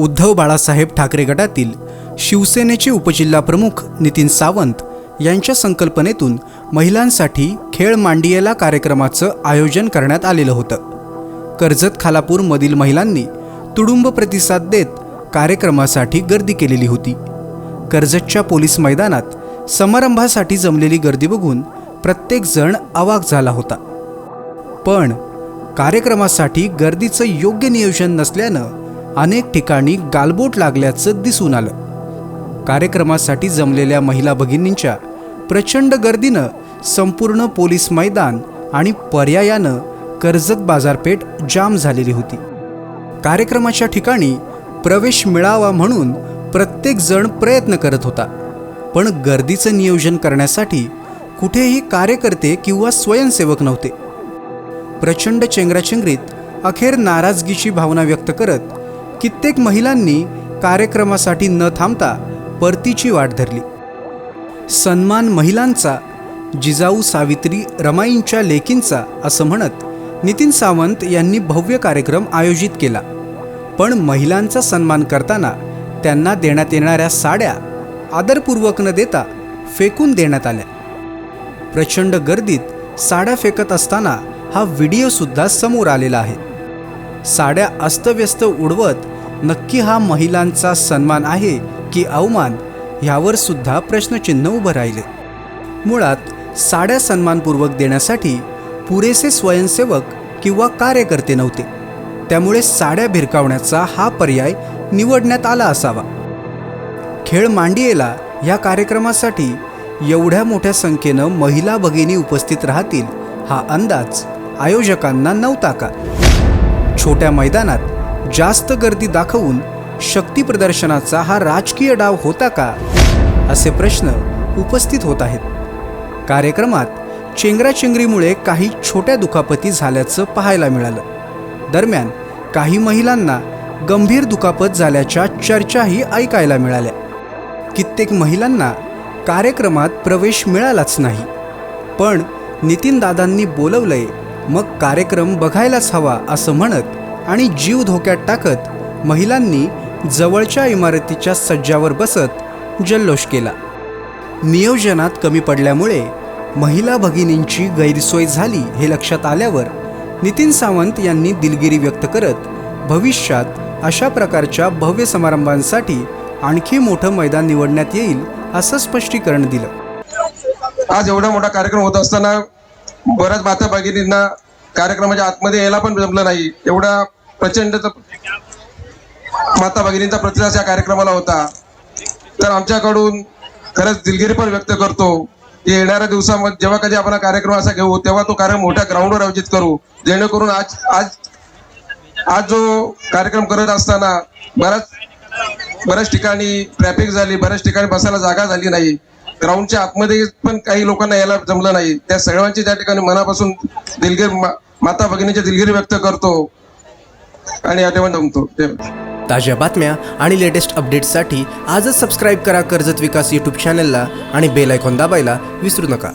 उद्धव बाळासाहेब ठाकरे गटातील शिवसेनेचे उपजिल्हाप्रमुख नितीन सावंत यांच्या संकल्पनेतून महिलांसाठी खेळ मांडियेला कार्यक्रमाचं आयोजन करण्यात आलेलं होतं. कर्जत खालापूरमधील महिलांनी तुडुंब प्रतिसाद देत कार्यक्रमासाठी गर्दी केलेली होती. कर्जतच्या पोलीस मैदानात समारंभासाठी जमलेली गर्दी बघून प्रत्येकजण अवाक झाला होता. पण कार्यक्रमासाठी गर्दीचं योग्य नियोजन नसल्यानं अनेक ठिकाणी गालबोट लागल्याचं दिसून आलं. कार्यक्रमासाठी जमलेल्या महिला भगिनींच्या प्रचंड गर्दीनं संपूर्ण पोलीस मैदान आणि पर्यायानं कर्जत बाजारपेठ जाम झालेली होती. कार्यक्रमाच्या ठिकाणी प्रवेश मिळावा म्हणून प्रत्येकजण प्रयत्न करत होता. पण गर्दीचं नियोजन करण्यासाठी कुठेही कार्यकर्ते किंवा स्वयंसेवक नव्हते. प्रचंड चेंगराचेंगरीत अखेर नाराजगीची भावना व्यक्त करत कित्येक महिलांनी कार्यक्रमासाठी न थांबता परतीची वाट धरली. सन्मान महिलांचा जिजाऊ सावित्री रमाईंच्या लेकींचा असं म्हणत नितीन सावंत यांनी भव्य कार्यक्रम आयोजित केला. पण महिलांचा सन्मान करताना त्यांना देण्यात येणाऱ्या साड्या आदरपूर्वक न देता फेकून देण्यात आल्या. प्रचंड गर्दीत साड्या फेकत असताना हा व्हिडिओसुद्धा समोर आलेला आहे. साड्या अस्तव्यस्त उडवत नक्की हा महिलांचा सन्मान आहे की अवमान ह्यावर सुद्धा प्रश्नचिन्ह उभं राहिले. मुळात साड्या सन्मानपूर्वक देण्यासाठी पुरेसे स्वयंसेवक किंवा कार्यकर्ते नव्हते. त्यामुळे साड्या भिरकावण्याचा हा पर्याय निवडण्यात आला असावा. खेळ मांडियेला या कार्यक्रमासाठी एवढ्या मोठ्या संख्येनं महिला भगिनी उपस्थित राहतील हा अंदाज आयोजकांना नव्हता का? छोट्या मैदानात जास्त गर्दी दाखवून शक्ती प्रदर्शनाचा हा राजकीय डाव होता का? असे प्रश्न उपस्थित होत आहेत. कार्यक्रमात चेंगराचेंगरीमुळे काही छोट्या दुखापती झाल्याचं पाहायला मिळालं. दरम्यान काही महिलांना गंभीर दुखापत झाल्याच्या चर्चाही ऐकायला मिळाल्या. कित्येक महिलांना कार्यक्रमात प्रवेश मिळालाच नाही. पण नितीनदादांनी बोलवलंय मग कार्यक्रम बघायलाच हवा असं म्हणत आणि जीव धोक्यात टाकत महिलांनी जवळच्या इमारतीच्या सज्जावर बसत जल्लोष केला. नियोजनात कमी पडल्यामुळे महिला भगिनींची गैरसोय झाली हे लक्षात आल्यावर नितीन सावंत यांनी दिलगिरी व्यक्त करत भविष्यात अशा प्रकारच्या भव्य समारंभांसाठी आणखी मोठं मैदान निवडण्यात येईल असं स्पष्टीकरण दिलं. आज एवढा मोठा कार्यक्रम होत असताना बऱ्याच माता भगिनींना कार्यक्रमाच्या आतमध्ये यायला पण जमलं नाही. एवढा प्रचंड माता भगिनींचा प्रतिसाद या कार्यक्रमाला होता. तर आमच्याकडून खरंच दिलगिरी पण व्यक्त करतो की येणाऱ्या दिवसामध्ये जेव्हा कधी आपण कार्यक्रम असा घेऊ तेव्हा तो कार्यक्रम मोठ्या ग्राउंडवर आयोजित करू. जेणेकरून आज आज आज जो कार्यक्रम करत असताना बऱ्याच बऱ्याच ठिकाणी ट्रॅफिक झाली बऱ्याच ठिकाणी बसायला जागा झाली नाही. ग्राउंडच्या आतमध्ये पण काही लोकांना यायला जमलं नाही. त्या सर्वांची त्या ठिकाणी मनापासून दिलगिर मा- माता भगिनीची दिलगिरी व्यक्त करतो आणि या ठिकाणी जमतो. ताज्या बातम्या आणि लेटेस्ट अपडेट्ससाठी आजच सबस्क्राईब करा कर्जत विकास यूट्यूब चॅनलला आणि बेल आयकॉन दाबायला विसरू नका.